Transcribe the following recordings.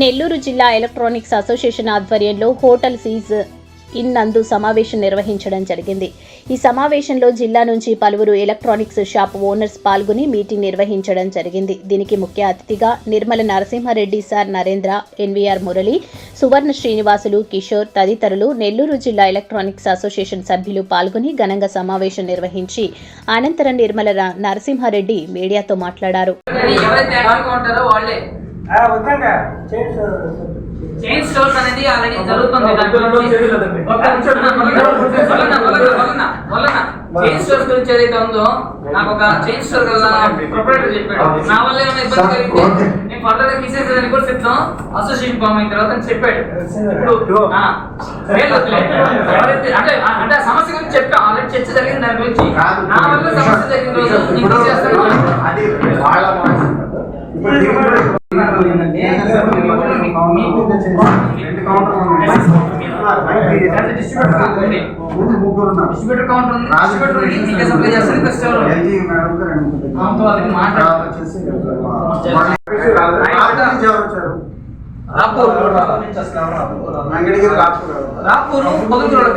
నెల్లూరు జిల్లా electronics association ఆధ్వర్యంలో hotel సీజ్ ఇన్ నందు సమావేశం నిర్వహించడం జరిగింది. ఈ సమావేశంలో జిల్లా నుంచి పలువురు ఎలక్ట్రానిక్స్ షాప్ ఓనర్స్ పాల్గొని మీటింగ్ నిర్వహించడం జరిగింది. దీనికి ముఖ్య అతిథిగా నిర్మల నరసింహారెడ్డి సార్ నరేంద్ర ఎన్వీఆర్ మురళి సువర్ణ శ్రీనివాసులు కిషోర్ తదితరులు నెల్లూరు జిల్లా ఎలక్ట్రానిక్స్ అసోసియేషన్ సభ్యులు పాల్గొని ఘనంగా సమావేశం నిర్వహించి అనంతరం నిర్మల నరసింహారెడ్డి మీడియాతో మాట్లాడారు. చైన్ స్టోర్స్ అనేది ఆల్రెడీ జరుగుతుంది. చైన్ స్టోర్స్ గురించి ఏదైతే ఉందో నాకు ఒక చైన్ స్టోర్ గల ప్రొపరేటర్ చెప్పాడు. నా వల్ల ఏమైనా ఇబ్బంది కలిగితే నేను ఫర్దర్గా తీసేసేదని కూడా సిద్ధం అసోసియేషన్ ఫామ్ అయిన తర్వాత చెప్పాడు. ఇప్పుడు అంటే అంటే సమస్య గురించి చెప్పాం. ఆల్రెడీ చర్చ జరిగింది దాని గురించి. నా వల్ల సమస్య జరిగిన రోజు డిస్ట్రిబ్యూటర్ కౌంటర్ ఉంది డిస్ట్రిబ్యూటర్ ఉంది ఇంకా సప్లై చేస్తుంది ప్లస్ ఎవరు ఎల్జీ మేడం కి రెండు ఉంది. ఆమెతో వాళ్ళకి మాట్లాడు. తర్వాత వచ్చేసి వాళ్ళు రాత్రి నుంచి ఎవరు వచ్చారు? రాపూర్ వెంకటగిరి రాపూర్ పొద్దుటూరులో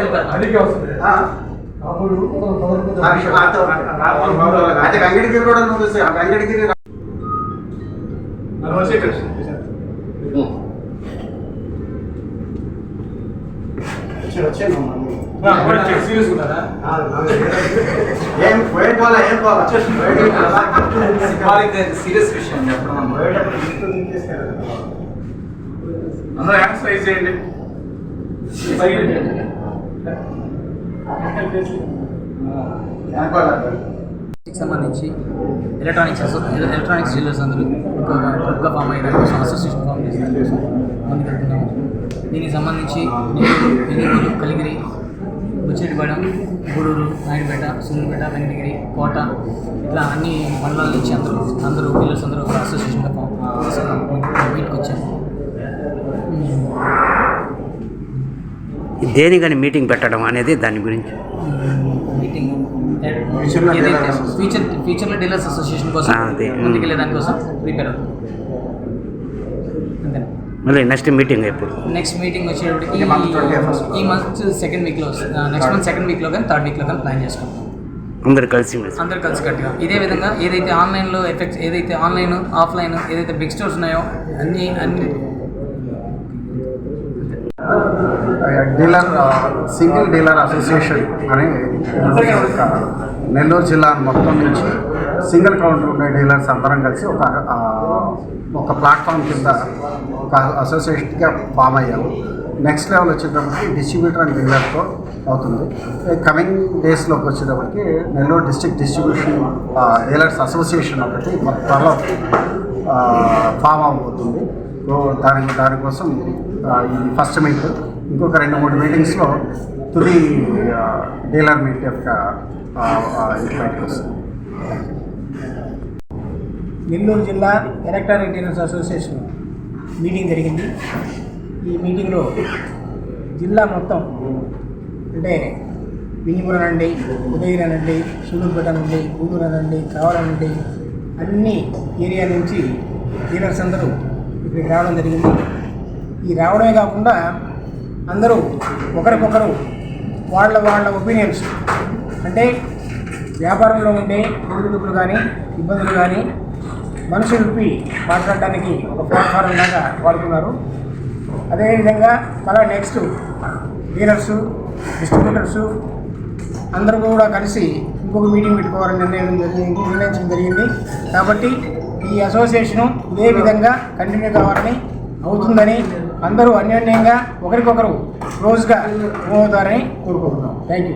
అతో- అయితే వెంకటగిరి కూడా ఆ ఏం ఏం సీరియస్ విషయం చెప్పడం అందరూ హ్యాండ్స్ రైజ్ చేయండి. సంబంధించి ఎలక్ట్రానిక్స్ అసో ఎలక్ట్రానిక్స్ డీలర్స్ అందరూ ఒక ఫామ్ అయ్యే దానికోసం అసోసియేషన్ ఫామ్ చేసిన దీనికి సంబంధించి నెల్లూరు కలిగిరి బుచ్చిరెడ్డిపాలెం గూడూరు నాయుడుపేట సూర్యుపేట వెంకటగిరి కోట ఇట్లా అన్ని మండలాల నుంచి అందరూ అందరూ డీలర్స్ అందరూ ఒక అసోసియేషన్గా మీట్కి వచ్చాము దేనికని మీటింగ్ పెట్టడం అనేది దాని గురించి? మీటింగ్. ఫ్యూచర్ ఫ్యూచర్లో డీలర్స్ అసోసియేషన్ కోసం. ముందుకెళ్ళే దానికోసం ప్రిపేర్ అవుతుంది అంతేనా? మళ్ళీ నెక్స్ట్ మీటింగ్ ఎప్పుడు నెక్స్ట్ మీటింగ్ వచ్చేటప్పటికి ఈ month 21st. ఈ మంత్ సెకండ్ వీక్లో వస్తుంది. నెక్స్ట్ మంత్ సెకండ్ వీక్లో కానీ థర్డ్ వీక్లో కానీ ప్లాన్ చేసుకుంటాం. అందరు కలిసి. అందరు కలిసి కట్టుగా ఇదే విధంగా ఏదైతే ఆన్లైన్లో ఎఫెక్ట్స్ ఏదైతే ఆన్లైన్ ఆఫ్లైన్ ఏదైతే బిగ్ స్టోర్స్ ఉన్నాయో అన్ని అన్ని. డీలర్ సింగిల్ డీలర్ అసోసియేషన్ అని నెల్లూరు జిల్లా మొత్తం నుంచి సింగిల్ కౌంటర్ ఉండే డీలర్స్ అందరం కలిసి ఒక ఆ, ఒక ప్లాట్ఫామ్ కింద ఒక అసోసియేషన్గా ఫామ్ అయ్యాము. నెక్స్ట్ లెవెల్ వచ్చేటప్పటికి డిస్ట్రిబ్యూటర్ అండ్ డీలర్తో అవుతుంది. కమింగ్ డేస్లోకి వచ్చేటప్పటికి Nellore district distribution dealers association ఒకటి త్వరలో ఫామ్ అవబోతుంది. సో దాని దానికోసం ఈ ఫస్ట్ మీట్ ఇంకొక రెండు మూడు మీటింగ్స్లో తుది డీలర్ మీట్ యొక్క ఆ, వస్తుంది. నెల్లూరు జిల్లా ఎలక్ట్రానిక్ డీలర్స్ అసోసియేషన్ మీటింగ్ జరిగింది. ఈ మీటింగ్లో జిల్లా మొత్తం అంటే వింజమూరు అనండి ఉదయగిరి అనండి సూళ్ళూరుపేట అనండి గూడూరు అనండి కావాలనండి అన్ని ఏరియా నుంచి డీలర్స్ అందరూ ఇక్కడికి రావడం జరిగింది. ఈ రావడమే కాకుండా అందరూ ఒకరికొకరు వాళ్ళ వాళ్ళ ఒపీనియన్స్ అంటే వ్యాపారంలో ఉండే ఒడిదుడుకులు కానీ ఇబ్బందులు కానీ మనసు విప్పి మాట్లాడడానికి ఒక ప్లాట్ఫారం లాగా వాడుకున్నారు అదేవిధంగా మళ్ళీ నెక్స్ట్ డీలర్సు డిస్ట్రిబ్యూటర్సు అందరూ కూడా కలిసి ఇంకొక మీటింగ్ పెట్టుకోవాలని నిర్ణయం జరిగింది నిర్ణయించడం జరిగింది. కాబట్టి ఈ అసోసియేషను ఇదే విధంగా కంటిన్యూ కావాలని అవుతుందని అందరూ అన్యోన్యంగా ఒకరికొకరు క్లోజ్గా మూవ్ అవుతారని కోరుకుంటున్నాం. Thank you